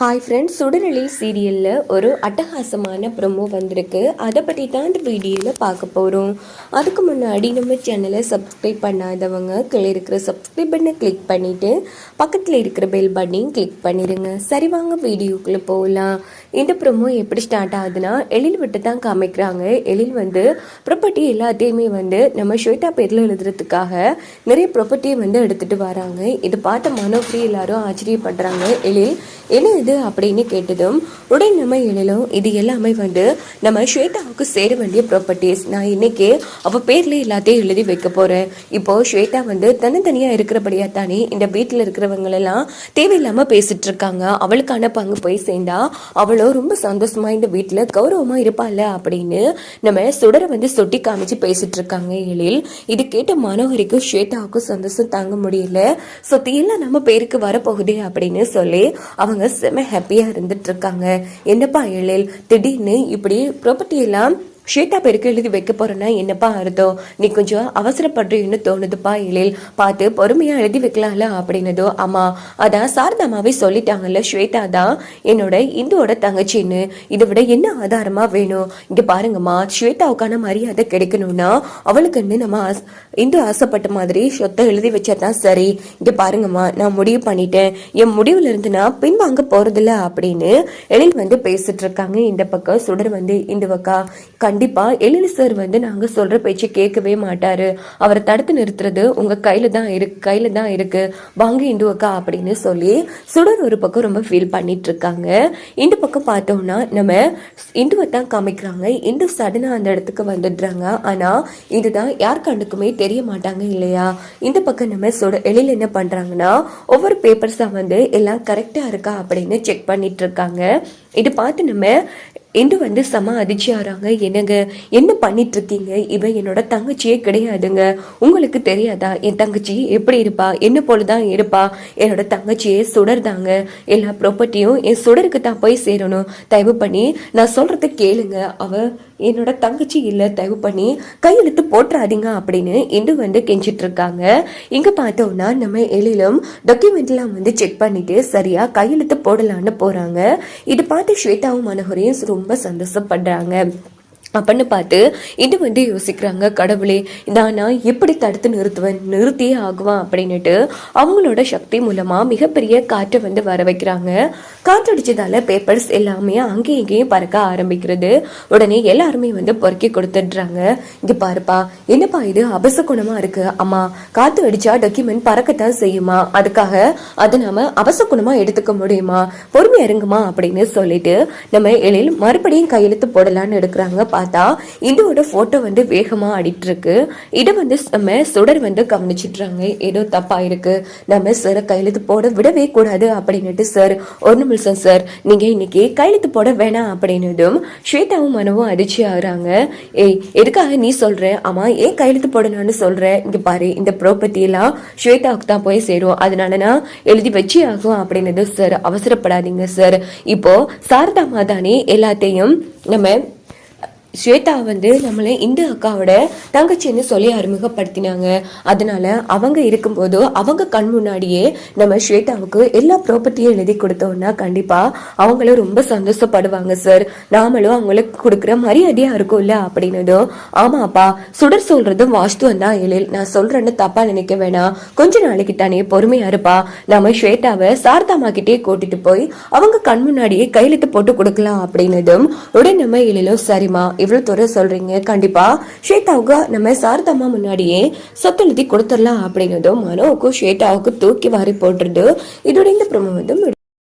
Hi friends சுடுநிலை சீரியலில் ஒரு அட்டகாசமான ப்ரொமோ வந்திருக்கு. அதை பற்றி தான் இந்த வீடியோவில் பார்க்க போகிறோம் அதுக்கு முன்னாடி நம்ம சேனலை சப்ஸ்கிரைப் பண்ணாதவங்க கீழே இருக்கிற சப்ஸ்கிரைப் பண்ணை கிளிக் பண்ணிவிட்டு பக்கத்தில் இருக்கிற பெல் பட்டனையும் கிளிக் பண்ணிடுங்க சரி வாங்க வீடியோக்குள்ளே போகலாம் இந்த ப்ரொமோ எப்படி ஸ்டார்ட் ஆகுதுன்னா எழில் விட்டு தான் காமிக்கிறாங்க. எழில் வந்து ப்ராப்பர்ட்டி எல்லாத்தையுமே வந்து நம்ம ஸ்வேதா பேரில் எழுதுறதுக்காக நிறைய ப்ராப்பர்ட்டியை வந்து எடுத்துகிட்டு வராங்க. இது பார்த்த மனோப்ரி எல்லாரும் ஆச்சரியப்படுறாங்க. எழில் என்ன இது? அப்படின்னு கேட்டதும் உடனே நம்ம எழிலும் இது எல்லாமே வந்து நம்ம ஸ்வேதாவுக்கு சேர வேண்டிய ப்ராப்பர்ட்டிஸ் நான் இன்னைக்கு அவள் பேரில் எல்லாத்தையும் எழுதி வைக்க போகிறேன் இப்போ ஸ்வேதா வந்து தனித்தனியாக இருக்கிறபடியா தானே இந்த வீட்டில் இருக்கிறவங்களெல்லாம் தேவையில்லாமல் பேசிட்டு இருக்காங்க. அவளுக்கான பங்கு போய் சேர்ந்தா அவளோ ரொம்ப சந்தோஷமா இந்த வீட்டில் கௌரவமா இருப்பாள்? அப்படின்னு நம்ம சுடரை வந்து சொட்டி காமிச்சு பேசிட்டு இருக்காங்க எழில். இது கேட்ட மனோகரிக்கும் ஸ்வேதாவுக்கும் சந்தோஷம் தாங்க முடியல. ஸோ எல்லாம் நம்ம பேருக்கு வரப்போகுது அப்படின்னு சொல்லி அவங்க செம ஹாப்பியா இருந்துட்டு இருக்காங்க. என்னப்பா எழில்? திடீர்னு இப்படி ப்ராப்பர்ட்டி எல்லாம் ஸ்வேதா பெருக்கு எழுதி வைக்க போறேன்னா என்னப்பா அர்த்தம்? நீ கொஞ்சம் அவசரப்படுறீன்னு தோணுதுப்பா எழில். பார்த்து பொறுமையா எழுதி வைக்கலாம்ல அப்படின்னதோ ஆமா அதான் சாரதாமாவே சொல்லிட்டாங்கல்ல ஸ்வேதா தான் என்னோட இந்துவோட தங்கச்சின்னு. இதை விட என்ன ஆதாரமா வேணும்? இங்க பாருங்கம்மா ஸ்வேதாவுக்கான மரியாதை கிடைக்கணும்னா அவளுக்குன்னு நம்ம இந்து ஆசைப்பட்ட மாதிரி சொத்தை எழுதி வச்சாதான் சரி. இங்க பாருங்கம்மா நான் முடிவு பண்ணிட்டேன். என் முடிவுல இருந்து நான் பின்வாங்க போறதில்ல அப்படின்னு எழில் வந்து பேசிட்டு இருக்காங்க. இந்த பக்கம் சுடர் வந்து இந்துவக்கா கண்டிப்பாக எழில் சார் வந்து நாங்கள் சொல்கிற பேச்சு கேட்கவே மாட்டார். அவரை தடுத்து நிறுத்துறது உங்கள் கையில் தான் இருக்கு கையில் தான் இருக்குது வாங்க இந்துவக்கா அப்படின்னு சொல்லி சுடர் ஒரு பக்கம் ரொம்ப ஃபீல் பண்ணிட்டு இருக்காங்க. இந்த பக்கம் பார்த்தோம்னா நம்ம இந்துவை தான் காமிக்கிறாங்க. இந்து சடனாக அந்த இடத்துக்கு வந்துடுறாங்க. ஆனால் இதுதான் யார் கண்டுக்குமே தெரிய மாட்டாங்க இல்லையா? இந்த பக்கம் நம்ம சுட எழில் என்ன பண்ணுறாங்கன்னா ஒவ்வொரு பேப்பர்ஸாக வந்து எல்லாம் கரெக்டாக இருக்கா அப்படின்னு செக் பண்ணிட்டு இருக்காங்க. இது பார்த்து நம்ம என்று வந்து செம அதிர்ச்சி ஆறாங்க என்னங்க என்ன பண்ணிட்டு இருக்கீங்க இவன் என்னோட தங்கச்சியே கிடையாதுங்க. உங்களுக்கு தெரியாதா? என் தங்கச்சி எப்படி இருப்பா? என்ன போலதான் இருப்பா? என்னோட தங்கச்சியே சுடர்தாங்க. எல்லா ப்ராப்பர்ட்டியும் என் சுடருக்கு தான் போய் சேரணும். தயவு பண்ணி நான் சொல்றத கேளுங்க. அவ என்னோட தங்கச்சி இல்லை தயவு பண்ணி கையெழுத்து போட்டுறாதீங்க அப்படின்னு இன்று வந்து கெஞ்சிட்டு இருக்காங்க இங்க பார்த்தோம்னா நம்ம எழிலும் டாக்குமெண்ட்லாம் வந்து செக் பண்ணிட்டு சரியா கையெழுத்து போடலான்னு போறாங்க. இது பார்த்து ஸ்வேதாவும் மனோகரையும் ரொம்ப சந்தோஷப்படுறாங்க. அப்படின்னு பார்த்து இது வந்து யோசிக்கிறாங்க கடவுளே இதான் நான் எப்படி தடுத்து நிறுத்துவேன் நிறுத்தியே ஆகுவான் அப்படின்னுட்டு அவங்களோட சக்தி மூலமாக மிகப்பெரிய காற்றை வந்து வர வைக்கிறாங்க. காற்றடிச்சதால பேப்பர்ஸ் எல்லாமே அங்கேயும் இங்கேயும் பறக்க ஆரம்பிக்கிறது. உடனே எல்லாருமே வந்து பொறுக்கி கொடுத்துடுறாங்க. இங்கே பாருப்பா என்னப்பா இது அபசகுணமா இருக்கு? அம்மா காற்று அடிச்சா டாக்குமெண்ட் பறக்கத்தான் செய்யுமா? அதுக்காக அதை நாம அவசகுணமா எடுத்துக்க முடியுமா? பொறுமையா இருங்கம்மா அப்படின்னு சொல்லிட்டு நம்ம எழில் மறுபடியும் கையெழுத்து போடலான்னு எடுக்கிறாங்க. பார்த்தா இந்துவோட ஃபோட்டோ வந்து வேகமாக அடிட்டுருக்கு. இதை வந்து நம்ம சுடர் வந்து கவனிச்சிட்றாங்க. ஏதோ தப்பாக இருக்கு. நம்ம சார் கையெழுத்து போட விடவே கூடாது அப்படின்னுட்டு சார் ஒரு நிமிஷம் சார் நீங்கள் இன்னைக்கு கையெழுத்து போட வேணாம் அப்படின்னதும் ஸ்வேதாவும் மனவும் அதிர்ச்சி ஆகுறாங்க. ஏய் எதுக்காக நீ சொல்கிற ஆமாம் ஏன் கையெழுத்து போடணும்னு சொல்கிறேன் இங்கே பாரு இந்த ப்ராப்பர்ட்டியெல்லாம் ஸ்வேதாவுக்கு தான் போய் சேரும். அதனால நான் எழுதி வச்சு ஆகும் அப்படின்னது சார் அவசரப்படாதீங்க சார் இப்போ சாரதா மாதானே எல்லாத்தையும் நம்ம ஸ்வேதா வந்து நம்மளை இந்து அக்காவோட தங்கச்சின்னு சொல்லி அறிமுகப்படுத்தினாங்க. அதனால அவங்க இருக்கும்போது அவங்க கண் முன்னாடியே நம்ம ஸ்வேதாவுக்கு எல்லா ப்ராப்பர்ட்டியும் எழுதி கொடுத்தோம்னா கண்டிப்பா அவங்களும் ரொம்ப சந்தோஷப்படுவாங்க சார் நாமளும் அவங்களுக்கு கொடுக்குற மரியாதையா இருக்கும்ல அப்படின்னதும் ஆமாப்பா சுடர் சொல்றதும் வாஸ்துவம் தான் எழில். நான் சொல்றேன்னு தப்பா நினைக்க வேணாம். கொஞ்ச நாளைக்கு தானே பொறுமையா இருப்பா. நம்ம ஸ்வேதாவை சாரதாமா கிட்டே கூட்டிட்டு போய் அவங்க கண் முன்னாடியே கையெழுத்து போட்டு கொடுக்கலாம் அப்படின்னதும் உடனே நம்ம எழிலும் சரிம்மா இவ்வளவு தூரம் சொல்றீங்க. கண்டிப்பா ஸ்வேதாவுக்கு நம்ம சாரதாமா முன்னாடியே சொத்தெழுதி கொடுத்துடலாம் அப்படிங்கிறதும் மனோவுக்கும் ஸ்வேதாவுக்கு தூக்கி வாரி போட்டுருது. இதோட இந்த பிரமோ வந்து